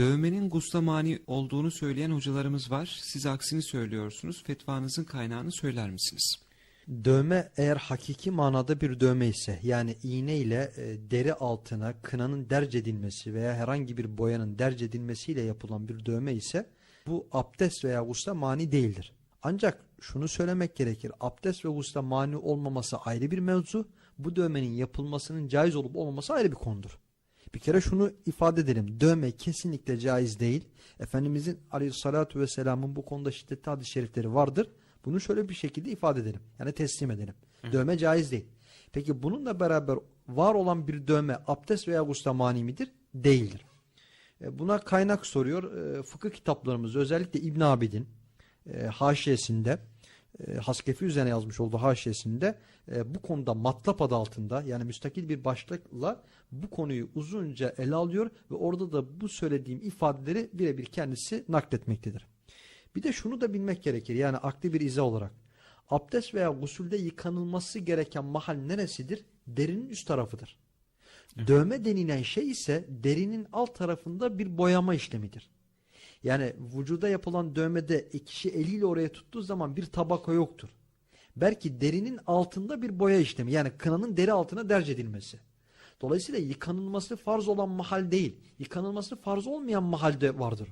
Dövmenin guslamani olduğunu söyleyen hocalarımız var. Siz aksini söylüyorsunuz. Fetvanızın kaynağını söyler misiniz? Dövme eğer hakiki manada bir dövme ise yani iğne ile e, deri altına kınanın derc edilmesi veya herhangi bir boyanın derc edilmesiyle yapılan bir dövme ise bu abdest veya gusla mani değildir. Ancak şunu söylemek gerekir. Abdest ve gusla mani olmaması ayrı bir mevzu. Bu dövmenin yapılmasının caiz olup olmaması ayrı bir konudur. Bir kere şunu ifade edelim. Dövme kesinlikle caiz değil. Efendimizin aleyhissalatu vesselamın bu konuda şiddetli hadis-i şerifleri vardır. Bunu şöyle bir şekilde ifade edelim. Yani teslim edelim. Dövme caiz değil. Peki bununla beraber var olan bir dövme abdest veya gusla mani midir? Değildir. E, Buna kaynak soruyor. E, Fıkıh kitaplarımız özellikle İbn Abidin e, haşiyesinde e, Haskefi üzerine yazmış olduğu haşiyesinde e, bu konuda matlap adı altında yani müstakil bir başlıkla bu konuyu uzunca ele alıyor ve orada da bu söylediğim ifadeleri birebir kendisi nakletmektedir. Bir de şunu da bilmek gerekir yani akli bir izah olarak. Abdest veya gusülde yıkanılması gereken mahal neresidir? Derinin üst tarafıdır. Dövme denilen şey ise derinin alt tarafında bir boyama işlemidir. Yani vücuda yapılan dövmede kişi eliyle oraya tuttuğu zaman bir tabaka yoktur. Belki derinin altında bir boya işlemi yani kınanın deri altına derc edilmesi. Dolayısıyla yıkanılması farz olan mahal değil, yıkanılması farz olmayan mahalde vardır.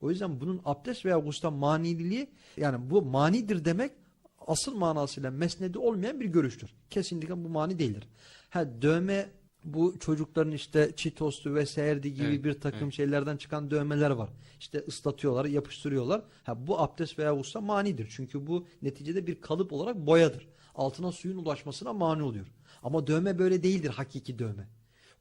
O yüzden bunun abdest veya gusla maniliği yani bu manidir demek asıl manasıyla mesnedi olmayan bir görüştür. Kesinlikle bu mani değildir. Ha dövme bu çocukların işte çitostu vesaire gibi Evet, bir takım evet. şeylerden çıkan dövmeler var. İşte ıslatıyorlar, yapıştırıyorlar. Ha bu abdest veya gusla manidir. Çünkü bu neticede bir kalıp olarak boyadır. Altına suyun ulaşmasına mani oluyor. Ama dövme böyle değildir hakiki dövme.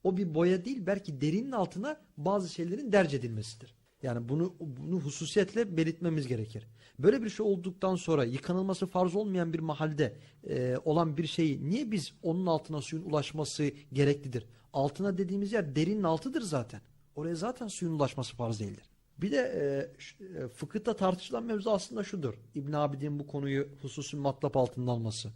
O bir boya değil belki derinin altına bazı şeylerin derc edilmesidir. Yani bunu bunu hususiyetle belirtmemiz gerekir. Böyle bir şey olduktan sonra yıkanılması farz olmayan bir mahalde e, olan bir şeyi niye biz onun altına suyun ulaşması gereklidir? Altına dediğimiz yer derinin altıdır zaten. Oraya zaten suyun ulaşması farz değildir. Bir de e, e, fıkıhta tartışılan mevzu aslında şudur. İbn Abidin bu konuyu hususi matlap altında alması.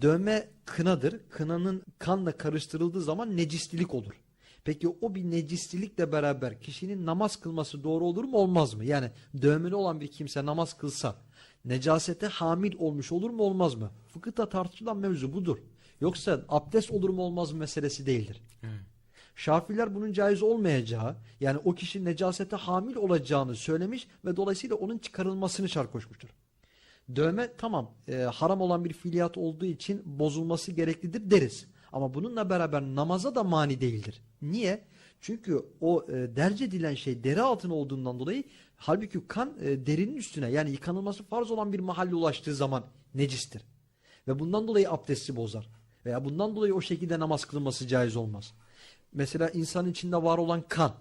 Dövme kınadır. Kınanın kanla karıştırıldığı zaman necislilik olur. Peki o bir necislilikle beraber kişinin namaz kılması doğru olur mu olmaz mı? Yani dövmeli olan bir kimse namaz kılsa necasete hamil olmuş olur mu olmaz mı? Fıkıhta tartışılan mevzu budur. Yoksa abdest olur mu olmaz mı meselesi değildir. Şafiler bunun caiz olmayacağı yani o kişi necasete hamil olacağını söylemiş ve dolayısıyla onun çıkarılmasını şart koşmuştur. Dövme tamam e, haram olan bir fiiliyat olduğu için bozulması gereklidir deriz. Ama bununla beraber namaza da mani değildir. Niye? Çünkü o e, derc edilen şey deri altına olduğundan dolayı halbuki kan e, derinin üstüne yani yıkanılması farz olan bir mahalle ulaştığı zaman necistir. Ve bundan dolayı abdesti bozar. Veya bundan dolayı o şekilde namaz kılınması caiz olmaz. Mesela insanın içinde var olan kan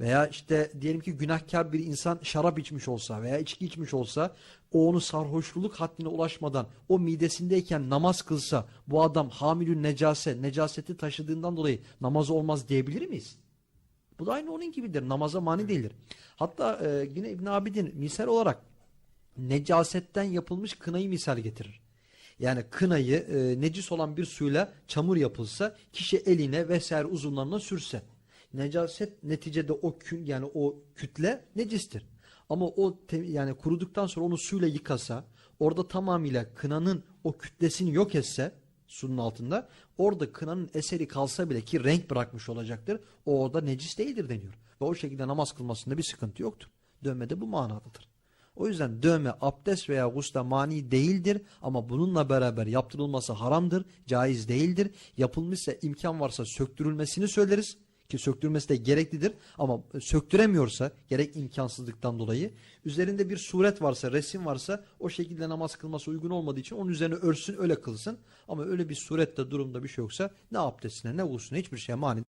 veya işte diyelim ki günahkar bir insan şarap içmiş olsa veya içki içmiş olsa o onu sarhoşluluk haddine ulaşmadan o midesindeyken namaz kılsa bu adam hamilün necase, necaseti taşıdığından dolayı namazı olmaz diyebilir miyiz? Bu da aynı onun gibidir. Namaza mani değildir. Hatta e, yine İbn Abidin misal olarak necasetten yapılmış kınayı misal getirir. Yani kınayı e, necis olan bir suyla çamur yapılsa kişi eline vesaire uzunlarına sürse necaset neticede o kün yani o kütle necistir. Ama o yani kuruduktan sonra onu suyla yıkasa orada tamamıyla kınanın o kütlesini yok etse sunun altında orada kınanın eseri kalsa bile ki renk bırakmış olacaktır. O orada necis değildir deniyor. Ve o şekilde namaz kılmasında bir sıkıntı yoktur. Dövmede bu manadadır. O yüzden dövme abdest veya gusla mani değildir ama bununla beraber yaptırılması haramdır, caiz değildir. Yapılmışsa imkan varsa söktürülmesini söyleriz ki söktürmesi de gereklidir. Ama söktüremiyorsa gerek imkansızlıktan dolayı üzerinde bir suret varsa resim varsa o şekilde namaz kılması uygun olmadığı için onun üzerine örsün öyle kılsın. Ama öyle bir surette durumda bir şey yoksa ne abdestine ne gusline hiçbir şeye mani